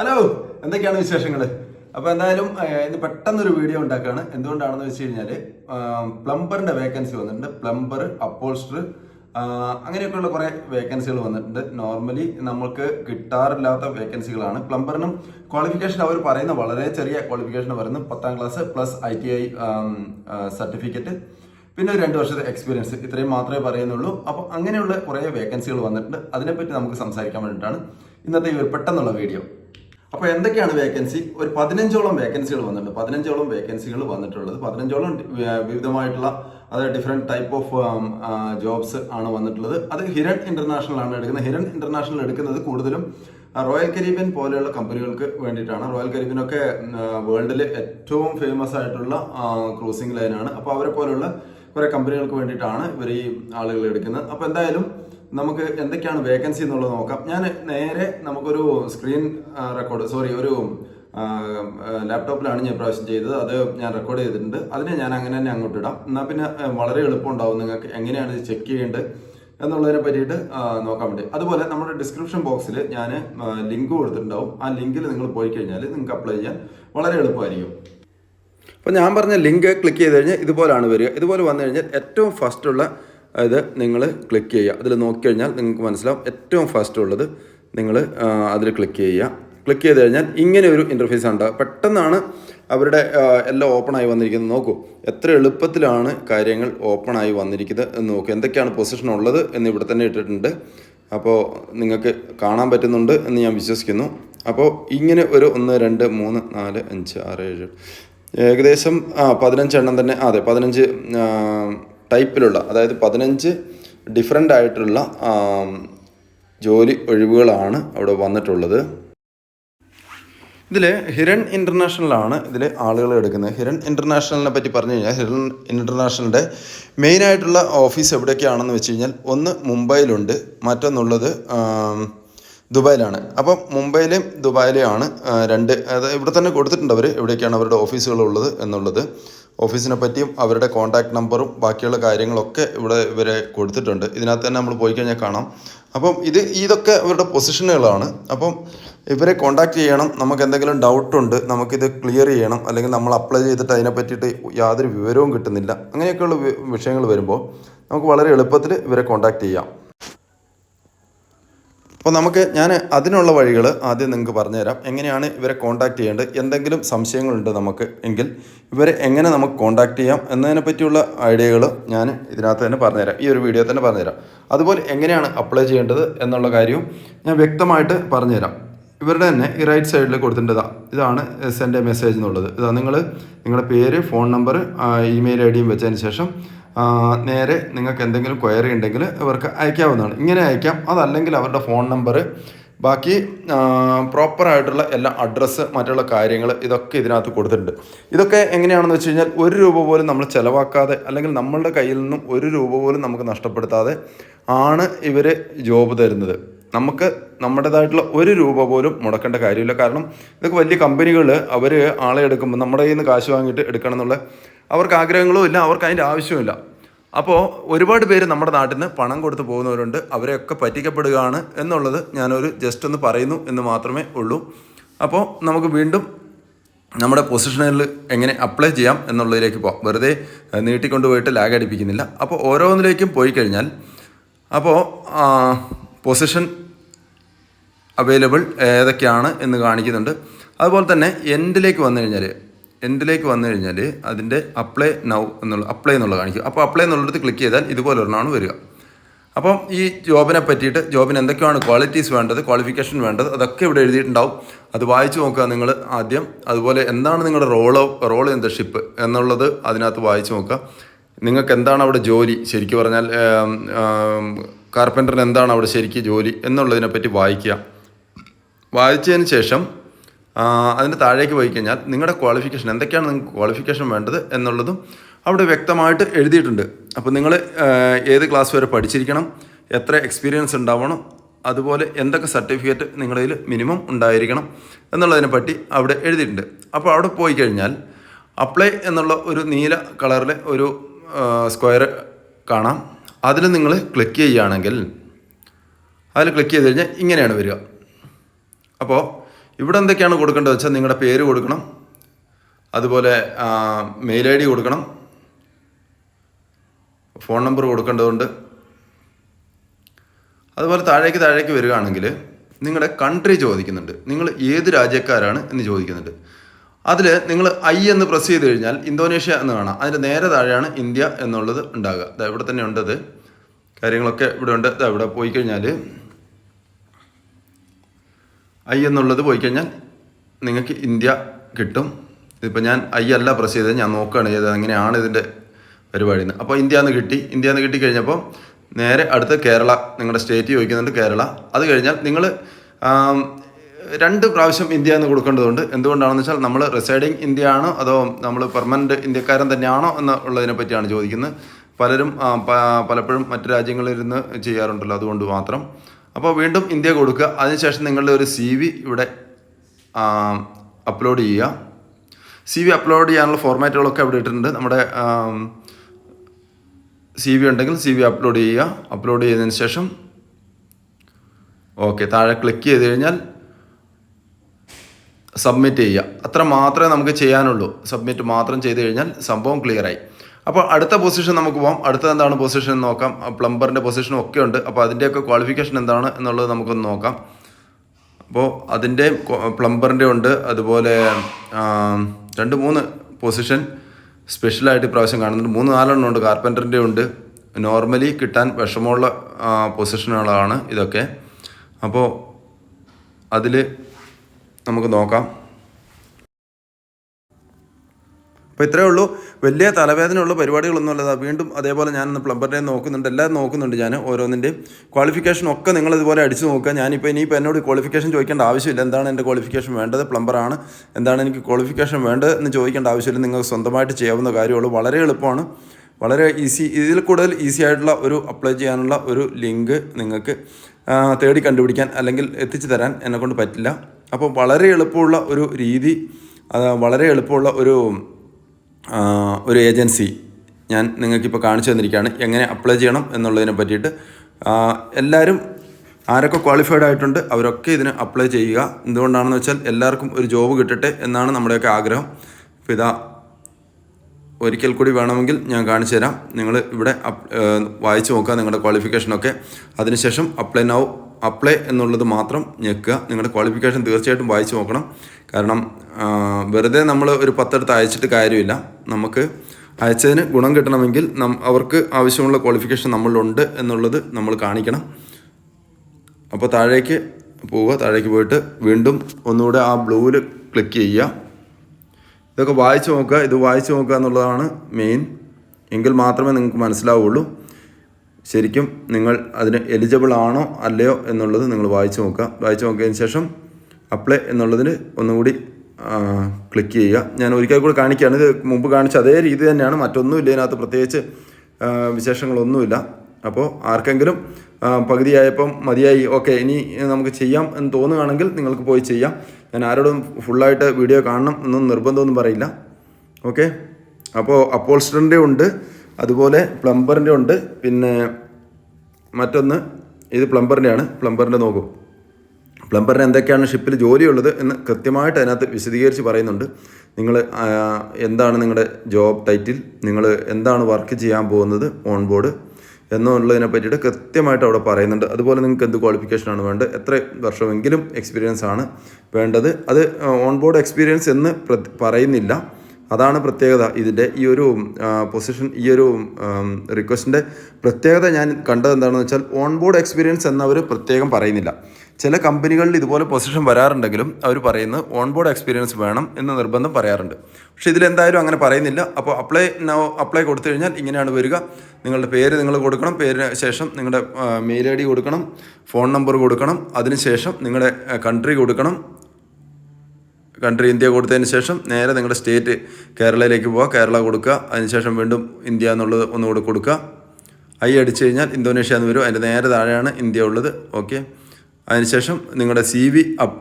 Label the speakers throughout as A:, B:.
A: Hello എന്തൊക്കെയാണ് വിശേഷങ്ങൾ അപ്പോൾ എന്തായാലും ഇന്ന് പെട്ടെന്നൊരു വീഡിയോ ഉണ്ടാക്കുകയാണ് എന്തുകൊണ്ടാണെന്ന് വെച്ച് കഴിഞ്ഞാൽ പ്ലംബറിന്റെ വേക്കൻസി വന്നിട്ടുണ്ട്. പ്ലംബർ അപ്പോൾസ്റ്റർ അങ്ങനെയൊക്കെയുള്ള കുറേ വേക്കൻസികൾ വന്നിട്ടുണ്ട്. നോർമലി നമ്മൾക്ക് കിട്ടാറില്ലാത്ത വേക്കൻസികളാണ്. പ്ലംബറിനും ക്വാളിഫിക്കേഷൻ അവർ പറയുന്ന വളരെ ചെറിയ ക്വാളിഫിക്കേഷൻ പറയുന്നത് പത്താം class plus I T I certificate. പിന്നെ ഒരു രണ്ട് വർഷത്തെ എക്സ്പീരിയൻസ്. ഇത്രയും മാത്രമേ പറയുന്നുള്ളൂ. അപ്പോൾ അങ്ങനെയുള്ള കുറേ വേക്കൻസികൾ വന്നിട്ടുണ്ട്. അതിനെപ്പറ്റി നമുക്ക് സംസാരിക്കാൻ വേണ്ടിയിട്ടാണ് ഇന്നത്തെ ഈ ഒരു പെട്ടെന്നുള്ള വീഡിയോ. അപ്പോൾ എന്തൊക്കെയാണ് വേക്കൻസി ഒരു പതിനഞ്ചോളം വേക്കൻസികൾ വന്നിട്ടുണ്ട്. പതിനഞ്ചോളം വേക്കൻസികൾ വന്നിട്ടുള്ളത്. പതിനഞ്ചോളം വിവിധമായിട്ടുള്ള അതായത് ഡിഫറെന്റ് ടൈപ്പ് ഓഫ് ജോബ്സ് ആണ് വന്നിട്ടുള്ളത്. അത് ഹിരൺ ഇന്റർനാഷണൽ ആണ് എടുക്കുന്നത്. ഹിരൺ ഇന്റർനാഷണൽ എടുക്കുന്നത് കൂടുതലും റോയൽ കരീബിയൻ പോലെയുള്ള കമ്പനികൾക്ക് വേണ്ടിയിട്ടാണ്. റോയൽ കരീബിയൻ ഒക്കെ വേൾഡിലെ ഏറ്റവും ഫേമസ് ആയിട്ടുള്ള ക്രൂസിംഗ് ലൈനാണ് അപ്പോൾ അവരെ പോലെയുള്ള കുറേ കമ്പനികൾക്ക് വേണ്ടിയിട്ടാണ് ഇവർ ഈ ആളുകൾ എടുക്കുന്നത്. അപ്പോൾ എന്തായാലും നമുക്ക് എന്തൊക്കെയാണ് വേക്കൻസി എന്നുള്ളത് നോക്കാം. ഞാൻ നേരെ നമുക്കൊരു സ്ക്രീൻ റെക്കോർഡ് സോറി ഒരു ലാപ്ടോപ്പിലാണ് ഞാൻ പ്രാവശ്യം ചെയ്തത്. അത് ഞാൻ റെക്കോർഡ് ചെയ്തിട്ടുണ്ട്. അതിനെ ഞാൻ അങ്ങനെ തന്നെ അങ്ങോട്ട് ഇടാം. എന്നാൽ പിന്നെ വളരെ എളുപ്പമുണ്ടാവും നിങ്ങൾക്ക് എങ്ങനെയാണ് ഇത് ചെക്ക് ചെയ്യേണ്ടത് എന്നുള്ളതിനെ പറ്റിയിട്ട് നോക്കാൻ വേണ്ടി. അതുപോലെ നമ്മുടെ ഡിസ്ക്രിപ്ഷൻ ബോക്സിൽ ഞാൻ ലിങ്ക് കൊടുത്തിട്ടുണ്ടാവും. ആ ലിങ്കിൽ നിങ്ങൾ പോയി കഴിഞ്ഞാൽ നിങ്ങൾക്ക് അപ്ലൈ ചെയ്യാൻ വളരെ എളുപ്പമായിരിക്കും. അപ്പോൾ ഞാൻ പറഞ്ഞ ലിങ്ക് ക്ലിക്ക് ചെയ്ത് കഴിഞ്ഞാൽ ഇതുപോലാണ് വരിക. ഇതുപോലെ വന്നു കഴിഞ്ഞാൽ ഏറ്റവും ഫസ്റ്റ് ഉള്ള ഇത് നിങ്ങൾ ക്ലിക്ക് ചെയ്യുക. അതിൽ നോക്കിക്കഴിഞ്ഞാൽ നിങ്ങൾക്ക് മനസ്സിലാവും ഏറ്റവും ഫാസ്റ്റ് ഉള്ളത് നിങ്ങൾ അതിൽ ക്ലിക്ക് ചെയ്യുക. ക്ലിക്ക് ചെയ്ത് കഴിഞ്ഞാൽ ഇങ്ങനെ ഒരു ഇന്റർഫേസ് ഉണ്ടാകും പെട്ടെന്നാണ് അവരുടെ എല്ലാം ഓപ്പണായി വന്നിരിക്കുന്നത്. നോക്കൂ എത്ര എളുപ്പത്തിലാണ് കാര്യങ്ങൾ ഓപ്പണായി വന്നിരിക്കുന്നത് എന്ന് നോക്കൂ. എന്തൊക്കെയാണ് പൊസിഷൻ ഉള്ളത് എന്ന് ഇവിടെ തന്നെ ഇട്ടിട്ടുണ്ട്. അപ്പോൾ നിങ്ങൾക്ക് കാണാൻ പറ്റുന്നുണ്ട് എന്ന് ഞാൻ വിശ്വസിക്കുന്നു. അപ്പോൾ ഇങ്ങനെ ഒരു ഒന്ന് രണ്ട് മൂന്ന് നാല് അഞ്ച് ആറ് ഏഴ് ഏകദേശം ആ പതിനഞ്ചെണ്ണം തന്നെ അതെ പതിനഞ്ച് ടൈപ്പിലുള്ള അതായത് പതിനഞ്ച് ഡിഫറെന്റ് ആയിട്ടുള്ള ജോലി ഒഴിവുകളാണ് അവിടെ വന്നിട്ടുള്ളത്. ഇതിൽ ഹിരൺ ഇന്റർനാഷണലാണ് ഇതിൽ ആളുകൾ എടുക്കുന്നത്. ഹിരൺ ഇന്റർനാഷണലിനെ പറ്റി പറഞ്ഞു കഴിഞ്ഞാൽ ഹിരൺ ഇന്റർനാഷണലിന്റെ മെയിനായിട്ടുള്ള ഓഫീസ് എവിടെയൊക്കെയാണെന്ന് വെച്ച് കഴിഞ്ഞാൽ ഒന്ന് മുംബൈയിലുണ്ട് മറ്റൊന്നുള്ളത് ദുബായിലാണ്. അപ്പം മുംബൈയിലെയും ദുബായിലെയാണ് രണ്ട് അതായത് ഇവിടെ തന്നെ കൊടുത്തിട്ടുണ്ട് അവർ എവിടെയൊക്കെയാണ് അവരുടെ ഓഫീസുകൾ ഉള്ളത് എന്നുള്ളത്. ഓഫീസിനെ പറ്റിയും അവരുടെ കോൺടാക്ട് നമ്പറും ബാക്കിയുള്ള കാര്യങ്ങളൊക്കെ ഇവിടെ ഇവരെ കൊടുത്തിട്ടുണ്ട്. ഇതിനകത്ത് തന്നെ നമ്മൾ പോയി കഴിഞ്ഞാൽ കാണാം. അപ്പം ഇത് ഇതൊക്കെ അവരുടെ പൊസിഷനുകളാണ്. അപ്പം ഇവരെ കോൺടാക്ട് ചെയ്യണം. നമുക്ക് എന്തെങ്കിലും ഡൗട്ട് ഉണ്ട് നമുക്കിത് ക്ലിയർ ചെയ്യണം. അല്ലെങ്കിൽ നമ്മൾ അപ്ലൈ ചെയ്തിട്ട് അതിനെ പറ്റിയിട്ട് യാതൊരു വിവരവും കിട്ടുന്നില്ല. അങ്ങനെയൊക്കെയുള്ള വിഷയങ്ങൾ വരുമ്പോൾ നമുക്ക് വളരെ എളുപ്പത്തിൽ ഇവരെ കോൺടാക്ട് ചെയ്യാം. അപ്പോൾ നമുക്ക് ഞാൻ അതിനുള്ള വഴികൾ ആദ്യം നിങ്ങൾക്ക് പറഞ്ഞുതരാം. എങ്ങനെയാണ് ഇവരെ കോൺടാക്ട് ചെയ്യേണ്ടത്? എന്തെങ്കിലും സംശയങ്ങളുണ്ട് നമുക്ക് എങ്കിൽ ഇവരെ എങ്ങനെ നമുക്ക് കോൺടാക്ട് ചെയ്യാം എന്നതിനെ പറ്റിയുള്ള ഐഡിയകൾ ഞാൻ ഇതിനകത്ത് തന്നെ പറഞ്ഞുതരാം. ഈ ഒരു വീഡിയോ തന്നെ പറഞ്ഞുതരാം. അതുപോലെ എങ്ങനെയാണ് അപ്ലൈ ചെയ്യേണ്ടത് എന്നുള്ള കാര്യവും ഞാൻ വ്യക്തമായിട്ട് പറഞ്ഞുതരാം. ഇവരുടെ തന്നെ ഈ റൈറ്റ് സൈഡിൽ കൊടുത്തിട്ടുണ്ട് ഇതാണ് സെൻഡ് മെസ്സേജ് എന്നുള്ളത്. ഇതാ നിങ്ങൾ നിങ്ങളുടെ പേര് ഫോൺ നമ്പർ ഇമെയിൽ ഐ ഡിയും വെച്ചതിന് ശേഷം നേരെ നിങ്ങൾക്ക് എന്തെങ്കിലും ക്വയറി ഉണ്ടെങ്കിൽ ഇവർക്ക് അയക്കാവുന്നതാണ്. ഇങ്ങനെ അയക്കാം. അതല്ലെങ്കിൽ അവരുടെ ഫോൺ നമ്പർ ബാക്കി പ്രോപ്പറായിട്ടുള്ള എല്ലാ അഡ്രസ്സ് മറ്റുള്ള കാര്യങ്ങൾ ഇതൊക്കെ ഇതിനകത്ത് കൊടുത്തിട്ടുണ്ട്. ഇതൊക്കെ എങ്ങനെയാണെന്ന് വെച്ച് കഴിഞ്ഞാൽ ഒരു രൂപ പോലും നമ്മൾ ചിലവാക്കാതെ അല്ലെങ്കിൽ നമ്മളുടെ കയ്യിൽ നിന്നും ഒരു രൂപ പോലും നമുക്ക് നഷ്ടപ്പെടുത്താതെ ആണ് ഇവർ ജോബ് തരുന്നത്. നമുക്ക് നമ്മുടേതായിട്ടുള്ള ഒരു രൂപ പോലും മുടക്കേണ്ട കാര്യമില്ല. കാരണം ഇതൊക്കെ വലിയ കമ്പനികൾ അവർ ആളെ എടുക്കുമ്പോൾ നമ്മുടെ കയ്യിൽ നിന്ന് കാശ് വാങ്ങിയിട്ട് എടുക്കണം എന്നുള്ള അവർക്ക് ആഗ്രഹങ്ങളും ഇല്ല അവർക്ക് അതിന്റെ ആവശ്യമില്ല അപ്പോൾ ഒരുപാട് പേര് നമ്മുടെ നാട്ടിൽ നിന്ന് പണം കൊടുത്ത് പോകുന്നവരുണ്ട്. അവരെയൊക്കെ പറ്റിക്കപ്പെടുകയാണ് എന്നുള്ളത് ഞാനൊരു ജസ്റ്റ് ഒന്ന് പറയുന്നു എന്ന് മാത്രമേ ഉള്ളൂ. അപ്പോൾ നമുക്ക് വീണ്ടും നമ്മുടെ പൊസിഷനിൽ എങ്ങനെ അപ്ലൈ ചെയ്യാം എന്നുള്ളതിലേക്ക് പോകാം വെറുതെ നീട്ടിക്കൊണ്ട് പോയിട്ട് ലാഗ് അടിപ്പിക്കുന്നില്ല. അപ്പോൾ ഓരോന്നിലേക്കും പോയി കഴിഞ്ഞാൽ അപ്പോൾ പൊസിഷൻ അവൈലബിൾ ഏതൊക്കെയാണ് എന്ന് കാണിക്കുന്നുണ്ട്. അതുപോലെ തന്നെ എൻഡിലേക്ക് വന്നു കഴിഞ്ഞാൽ എൻഡിലേക്ക് വന്നു കഴിഞ്ഞാൽ അതിന്റെ അപ്ലൈ നൗ എന്നുള്ള അപ്ലൈ എന്നുള്ള കാണിക്കും അപ്പോൾ അപ്ലൈ എന്നുള്ളിടത്ത് ക്ലിക്ക് ചെയ്താൽ ഇതുപോലെ ഒരെണ്ണമാണ് വരിക. അപ്പം ഈ ജോബിനെ പറ്റിയിട്ട് ജോബിന് എന്തൊക്കെയാണ് ക്വാളിറ്റീസ് വേണ്ടത് ക്വാളിഫിക്കേഷൻ വേണ്ടത് അതൊക്കെ ഇവിടെ എഴുതിയിട്ടുണ്ടാവും. അത് വായിച്ചു നോക്കുക നിങ്ങൾ ആദ്യം. അതുപോലെ എന്താണ് നിങ്ങളുടെ റോളോ റോൾ ഇൻ ദ ഷിപ്പ് എന്നുള്ളത് അതിനകത്ത് വായിച്ചു നോക്കുക. നിങ്ങൾക്ക് എന്താണ് അവിടെ ജോലി? ശരിക്കും പറഞ്ഞാൽ കാർപ്പന്ററിന് എന്താണ് അവിടെ ശരിക്കും ജോലി എന്നുള്ളതിനെ പറ്റി വായിക്കുക. വായിച്ചതിന് ശേഷം അതിന്റെ താഴേക്ക് പോയി കഴിഞ്ഞാൽ നിങ്ങളുടെ ക്വാളിഫിക്കേഷൻ എന്തൊക്കെയാണ് നിങ്ങൾക്ക് ക്വാളിഫിക്കേഷൻ വേണ്ടത് എന്നുള്ളതും അവിടെ വ്യക്തമായിട്ട് എഴുതിയിട്ടുണ്ട്. അപ്പോൾ നിങ്ങൾ ഏത് ക്ലാസ് വരെ പഠിച്ചിരിക്കണം എത്ര എക്സ്പീരിയൻസ് ഉണ്ടാവണം അതുപോലെ എന്തൊക്കെ സർട്ടിഫിക്കറ്റ് നിങ്ങളുടെ കയ്യിൽ മിനിമം ഉണ്ടായിരിക്കണം എന്നുള്ളതിനെ പറ്റി അവിടെ എഴുതിയിട്ടുണ്ട്. അപ്പോൾ അവിടെ പോയി കഴിഞ്ഞാൽ അപ്ലൈ എന്നുള്ള ഒരു നീല കളറിലെ ഒരു സ്ക്വയർ കാണാം. അതിൽ നിങ്ങൾ ക്ലിക്ക് ചെയ്യുകയാണെങ്കിൽ അതിൽ ക്ലിക്ക് ചെയ്ത് കഴിഞ്ഞാൽ ഇങ്ങനെയാണ് വരിക. അപ്പോൾ ഇവിടെ എന്തൊക്കെയാണ് കൊടുക്കേണ്ടത് വെച്ചാൽ നിങ്ങളുടെ പേര് കൊടുക്കണം. അതുപോലെ മെയിൽ ഐ ഡി കൊടുക്കണം. ഫോൺ നമ്പർ കൊടുക്കേണ്ടതുണ്ട്. അതുപോലെ താഴേക്ക് താഴേക്ക് വരികയാണെങ്കിൽ നിങ്ങളുടെ കൺട്രി ചോദിക്കുന്നുണ്ട്. നിങ്ങൾ ഏത് രാജ്യക്കാരാണ് എന്ന് ചോദിക്കുന്നുണ്ട്. അതിൽ നിങ്ങൾ ഐ എന്ന് പ്രസ് ചെയ്ത് കഴിഞ്ഞാൽ ഇന്തോനേഷ്യ എന്ന് കാണാം. അതിന്റെ നേരെ താഴെയാണ് ഇന്ത്യ എന്നുള്ളത് ഉണ്ടാകുക. ഇവിടെ തന്നെ ഉണ്ടത്. കാര്യങ്ങളൊക്കെ ഇവിടെ ഉണ്ട്. ഇവിടെ പോയി കഴിഞ്ഞാൽ ഐ എന്നുള്ളത് പോയി കഴിഞ്ഞാൽ നിങ്ങൾക്ക് ഇന്ത്യ കിട്ടും. ഇതിപ്പോൾ ഞാൻ ഐ അല്ല പ്രസ് ചെയ്തത് ഞാൻ നോക്കുകയാണ് ചെയ്തത് അങ്ങനെയാണ് ഇതിന്റെ പരിപാടി എന്ന് അപ്പോൾ ഇന്ത്യ എന്ന് കിട്ടി. ഇന്ത്യ എന്ന് കിട്ടി കഴിഞ്ഞപ്പോൾ നേരെ അടുത്ത് കേരള നിങ്ങളുടെ സ്റ്റേറ്റ് ചോദിക്കുന്നുണ്ട് കേരള. അത് കഴിഞ്ഞാൽ നിങ്ങൾ രണ്ട് പ്രാവശ്യം ഇന്ത്യ എന്ന് കൊടുക്കേണ്ടതുണ്ട്. എന്തുകൊണ്ടാണെന്ന് വെച്ചാൽ നമ്മൾ റിസൈഡിങ് ഇന്ത്യ ആണോ അതോ നമ്മൾ പെർമനന്റ് ഇന്ത്യക്കാരൻ തന്നെയാണോ എന്നുള്ളതിനെ പറ്റിയാണ് ചോദിക്കുന്നത്. പലരും പലപ്പോഴും മറ്റു രാജ്യങ്ങളിൽ ഇരുന്ന് ചെയ്യാറുണ്ടല്ലോ അതുകൊണ്ട് മാത്രം. അപ്പോൾ വീണ്ടും ഇന്ത്യ കൊടുക്കുക. അതിനുശേഷം നിങ്ങളുടെ ഒരു സി വി ഇവിടെ അപ്ലോഡ് ചെയ്യുക. സി വി അപ്ലോഡ് ചെയ്യാനുള്ള ഫോർമാറ്റുകളൊക്കെ അവിടെ ഇട്ടിട്ടുണ്ട്. നമ്മുടെ സി വി ഉണ്ടെങ്കിൽ സി വി അപ്ലോഡ് ചെയ്യുക. അപ്ലോഡ് ചെയ്തതിന് ശേഷം ഓക്കെ താഴെ ക്ലിക്ക് ചെയ്ത് കഴിഞ്ഞാൽ സബ്മിറ്റ് ചെയ്യുക. അത്ര മാത്രമേ നമുക്ക് ചെയ്യാനുള്ളൂ. സബ്മിറ്റ് മാത്രം ചെയ്ത് കഴിഞ്ഞാൽ സംഭവം ക്ലിയറായി അപ്പോൾ അടുത്ത പൊസിഷൻ നമുക്ക് പോകാം അടുത്ത എന്താണ് പൊസിഷൻ നോക്കാം. പ്ലംബറിന്റെ പൊസിഷനും ഒക്കെ ഉണ്ട്. അപ്പോൾ അതിന്റെയൊക്കെ ക്വാളിഫിക്കേഷൻ എന്താണ് എന്നുള്ളത് നമുക്കൊന്ന് നോക്കാം. അപ്പോൾ അതിന്റെ പ്ലംബറിന്റെ ഉണ്ട്. അതുപോലെ രണ്ട് മൂന്ന് പൊസിഷൻ സ്പെഷ്യലായിട്ട് ഇപ്രാവശ്യം കാണുന്നുണ്ട്. മൂന്ന് നാലെണ്ണം ഉണ്ട്. കാർപ്പന്ററിന്റെ ഉണ്ട്. നോർമലി കിട്ടാൻ വിഷമമുള്ള പൊസിഷനുകളാണ് ഇതൊക്കെ. അപ്പോൾ അതിൽ നമുക്ക് നോക്കാം. അപ്പോൾ ഇത്രയേ ഉള്ളൂ. വലിയ തലവേദനയുള്ള പരിപാടികളൊന്നും അല്ലതാ വീണ്ടും അതേപോലെ ഞാനൊന്ന് പ്ലംബറിനെ നോക്കുന്നുണ്ട്. എല്ലാം നോക്കുന്നുണ്ട് ഞാൻ ഓരോന്നിന്റെയും ക്വാളിഫിക്കേഷൻ ഒക്കെ നിങ്ങൾ ഇതുപോലെ അടിച്ചു നോക്കുക. ഞാനിപ്പോൾ ഇനിയിപ്പോൾ എന്നോട് ക്വാളിഫിക്കേഷൻ ചോദിക്കേണ്ട ആവശ്യമില്ല. എന്താണ് എന്റെ ക്വാളിഫിക്കേഷൻ വേണ്ടത്? പ്ലംബറാണ് എന്താണ് എനിക്ക് ക്വാളിഫിക്കേഷൻ വേണ്ടത് എന്ന് ചോദിക്കേണ്ട ആവശ്യമില്ല. നിങ്ങൾക്ക് സ്വന്തമായിട്ട് ചെയ്യാവുന്ന കാര്യമുള്ളൂ. വളരെ എളുപ്പമാണ്. വളരെ ഈസി ഇതിൽ കൂടുതൽ ഈസി ആയിട്ടുള്ള ഒരു അപ്ലൈ ചെയ്യാനുള്ള ഒരു ലിങ്ക് നിങ്ങൾക്ക് തേടി കണ്ടുപിടിക്കാൻ അല്ലെങ്കിൽ എത്തിച്ചു തരാൻ എന്നെക്കൊണ്ട് പറ്റില്ല. അപ്പോൾ വളരെ എളുപ്പമുള്ള ഒരു രീതി വളരെ എളുപ്പമുള്ള ഒരു ഒരു ഏജൻസി ഞാൻ നിങ്ങൾക്കിപ്പോൾ കാണിച്ചു തന്നിരിക്കുകയാണ്. എങ്ങനെ അപ്ലൈ ചെയ്യണം എന്നുള്ളതിനെ പറ്റിയിട്ട് എല്ലാവരും ആരൊക്കെ ക്വാളിഫൈഡ് ആയിട്ടുണ്ട് അവരൊക്കെ ഇതിന് അപ്ലൈ ചെയ്യുക. എന്തുകൊണ്ടാണെന്ന് വെച്ചാൽ എല്ലാവർക്കും ഒരു ജോബ് കിട്ടട്ടെ എന്നാണ് നമ്മുടെയൊക്കെ ആഗ്രഹം. അപ്പോൾ ഇതാ ഒരിക്കൽ കൂടി വേണമെങ്കിൽ ഞാൻ കാണിച്ചു തരാം. നിങ്ങൾ ഇവിടെ വായിച്ചു നോക്കുക നിങ്ങളുടെ ക്വാളിഫിക്കേഷനൊക്കെ അതിനുശേഷം അപ്ലൈ നൗ അപ്ലൈ എന്നുള്ളത് മാത്രം ഞെക്കുക. നിങ്ങളുടെ ക്വാളിഫിക്കേഷൻ തീർച്ചയായിട്ടും വായിച്ചു നോക്കണം. കാരണം വെറുതെ നമ്മൾ ഒരു പത്തെടുത്ത് അയച്ചിട്ട് കാര്യമില്ല. നമുക്ക് അയച്ചതിന് ഗുണം കിട്ടണമെങ്കിൽ നം അവർക്ക് ആവശ്യമുള്ള ക്വാളിഫിക്കേഷൻ നമ്മളുണ്ട് എന്നുള്ളത് നമ്മൾ കാണിക്കണം. അപ്പോൾ താഴേക്ക് പോവുക. താഴേക്ക് പോയിട്ട് വീണ്ടും ഒന്നുകൂടെ ആ ബ്ലൂവിൽ ക്ലിക്ക് ചെയ്യുക. ഇതൊക്കെ വായിച്ചു നോക്കുക. ഇത് വായിച്ചു നോക്കുക എന്നുള്ളതാണ് മെയിൻ എങ്കിൽ മാത്രമേ നിങ്ങൾക്ക് മനസ്സിലാവുള്ളൂ. ശരിക്കും നിങ്ങൾ അതിന് എലിജിബിൾ ആണോ അല്ലയോ എന്നുള്ളത് നിങ്ങൾ വായിച്ചു നോക്കുക. വായിച്ചു നോക്കിയതിന് ശേഷം അപ്ലൈ എന്നുള്ളതിന് ഒന്നുകൂടി ക്ലിക്ക് ചെയ്യുക. ഞാൻ ഒരിക്കൽ കൂടി കാണിക്കുകയാണ്. ഇത് മുമ്പ് കാണിച്ച അതേ രീതി തന്നെയാണ്. മറ്റൊന്നുമില്ല ഇതിനകത്ത്. പ്രത്യേകിച്ച് വിശേഷങ്ങളൊന്നുമില്ല. അപ്പോൾ ആർക്കെങ്കിലും പകുതിയായപ്പം മതിയായി. ഓക്കെ ഇനി നമുക്ക് ചെയ്യാം എന്ന് തോന്നുകയാണെങ്കിൽ നിങ്ങൾക്ക് പോയി ചെയ്യാം. ഞാൻ ആരോടും ഫുള്ളായിട്ട് വീഡിയോ കാണണം എന്നൊന്നും നിർബന്ധമൊന്നും പറയില്ല. ഓക്കെ? അപ്പോൾ അപ്പോൾസ്റ്ററിന്റെ ഉണ്ട്. അതുപോലെ പ്ലംബറിന്റെ ഉണ്ട്. പിന്നെ മറ്റൊന്ന് ഇത് പ്ലംബറിന്റെയാണ് പ്ലംബറിന്റെ നോക്കൂ. പ്ലംബറിന് എന്തൊക്കെയാണ് ഷിപ്പിൽ ജോലിയുള്ളത് എന്ന് കൃത്യമായിട്ട് അതിനകത്ത് വിശദീകരിച്ച് പറയുന്നുണ്ട്. നിങ്ങൾ എന്താണ് നിങ്ങളുടെ ജോബ് ടൈറ്റിൽ? നിങ്ങൾ എന്താണ് വർക്ക് ചെയ്യാൻ പോകുന്നത്? ഓൺ ബോർഡ് എന്നുള്ളതിനെ പറ്റിയിട്ട് കൃത്യമായിട്ട് അവിടെ പറയുന്നുണ്ട്. അതുപോലെ നിങ്ങൾക്ക് എന്ത് ക്വാളിഫിക്കേഷനാണ് വേണ്ടത്? എത്ര വർഷമെങ്കിലും എക്സ്പീരിയൻസ് ആണ് വേണ്ടത്? അത് ഓൺ ബോർഡ് എക്സ്പീരിയൻസ് എന്ന് പറയുന്നില്ല. അതാണ് പ്രത്യേകത. ഇതിന്റെ ഈ ഒരു പൊസിഷൻ ഈ ഒരു റിക്വസ്റ്റിന്റെ പ്രത്യേകത ഞാൻ കണ്ടത് എന്താണെന്ന് വെച്ചാൽ ഓൺ ബോർഡ് എക്സ്പീരിയൻസ് എന്നവർ പ്രത്യേകം പറയുന്നില്ല. ചില കമ്പനികളിൽ ഇതുപോലെ പൊസിഷൻ വരാറുണ്ടെങ്കിലും അവർ പറയുന്നത് ഓൺ ബോർഡ് എക്സ്പീരിയൻസ് വേണം എന്ന് നിർബന്ധം പറയാറുണ്ട്. പക്ഷേ ഇതിലെന്തായാലും അങ്ങനെ പറയുന്നില്ല. അപ്പോൾ അപ്ലൈ നൗ അപ്ലൈ കൊടുത്തു കഴിഞ്ഞാൽ ഇങ്ങനെയാണ് വരിക. നിങ്ങളുടെ പേര് നിങ്ങൾ കൊടുക്കണം. പേരിന് ശേഷം നിങ്ങളുടെ മെയിൽ ഐ ഡി കൊടുക്കണം. ഫോൺ നമ്പർ കൊടുക്കണം. അതിനുശേഷം നിങ്ങളുടെ കൺട്രി കൊടുക്കണം. കൺട്രി ഇന്ത്യ കൊടുത്തതിന് ശേഷം നേരെ നിങ്ങളുടെ സ്റ്റേറ്റ് കേരളയിലേക്ക് പോവുക കേരള കൊടുക്കുക. അതിനുശേഷം വീണ്ടും ഇന്ത്യ എന്നുള്ളത് ഒന്നുകൂടെ കൊടുക്കുക. ഐ അടിച്ചു കഴിഞ്ഞാൽ ഇന്തോനേഷ്യ എന്ന് വരും. അതിന്റെ നേരെ താഴെയാണ് ഇന്ത്യ ഉള്ളത്. ഓക്കെ അതിനുശേഷം നിങ്ങളുടെ സി വി അപ്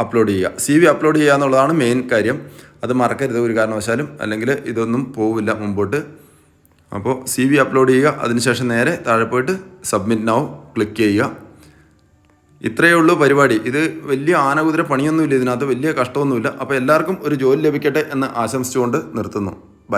A: അപ്ലോഡ് ചെയ്യുക. സി വി അപ്ലോഡ് ചെയ്യുക എന്നുള്ളതാണ് മെയിൻ കാര്യം. അത് മറക്കരുത് ഒരു കാരണവശാലും. അല്ലെങ്കിൽ ഇതൊന്നും പോവില്ല മുമ്പോട്ട്. അപ്പോൾ സി വി അപ്ലോഡ് ചെയ്യുക. അതിനുശേഷം നേരെ താഴെ പോയിട്ട് സബ്മിറ്റ് നൗ ക്ലിക്ക് ചെയ്യുക. ഇത്രയേ ഉള്ളൂ പരിപാടി. ഇത് വലിയ ആനകുതിര പണിയൊന്നുമില്ല ഇതിനകത്ത് വലിയ കഷ്ടമൊന്നുമില്ല. അപ്പോൾ എല്ലാവർക്കും ഒരു ജോലി ലഭിക്കട്ടെ എന്ന് ആശംസിച്ചുകൊണ്ട് നിർത്തുന്നു.